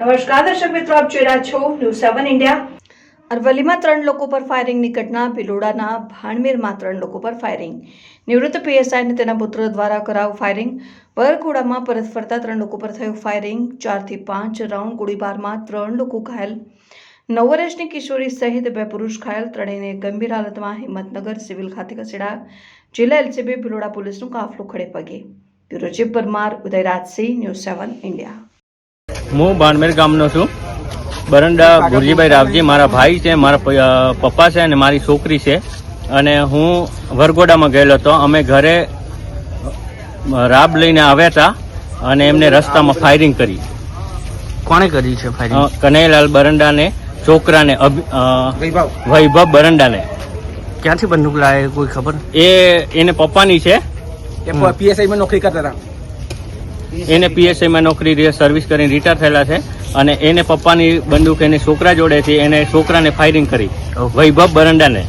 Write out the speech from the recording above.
નમસ્કાર, દર્શક મિત્રો, આપ જોઈ રહ્યા છો ન્યૂઝ સેવન ઇન્ડિયા અરવલ્લીમાં ત્રણ લોકો પર ફાયરિંગની ઘટના, ભિલોડાના ભાણમેરમાં ત્રણ લોકો પર ફાયરિંગ નિવૃત્ત પીએસઆઈ અને તેના પુત્ર દ્વારા કરાવ ફાયરિંગ વરઘોડામાં પરત ફરતા ત્રણ લોકો પર થયું ફાયરિંગ ચારથી પાંચ રાઉન્ડ ગોળીબારમાં ત્રણ લોકો ઘાયલ. નવ વર્ષની કિશોરી સહિત બે પુરુષ ઘાયલ. ત્રણેયને ગંભીર હાલતમાં હિંમતનગર સિવિલ ખાતે ખસેડાયા. જિલ્લા એલસીબી ભિલોડા પોલીસનું કાફલો ખડે પગે. Bureau chief Parmar, Udayrajsinh news seven India હું બાણમેર ગામનો છું. બરંડા ભુરજીભાઈ રાવજી મારા ભાઈ છે મારા પપ્પા છે અને મારી છોકરી છે. અને હું વરગોડામાં ગયેલો હતો. અમે ઘરે રાબ લઈને આવ્યા હતા અને એમને રસ્તામાં ફાયરિંગ કરી. કોણે કરી છે ફાયરિંગ કનૈયાલાલ બરંડાને છોકરાને વૈભવ. બરંડાને. ક્યાંથી બંદૂક લાવે કોઈ ખબર? એ એને પપ્પાની છે. પીએસઆઈમાં નોકરી કરતા હતા. એને પીએસઆઈમાં નોકરી રી- સર્વિસ કરીને રિટાયર થયેલા છે અને એને પપ્પાની બંદૂક એને છોકરા જોડેથી એને છોકરાને ફાયરિંગ કરી. વૈભવ બરંડાને.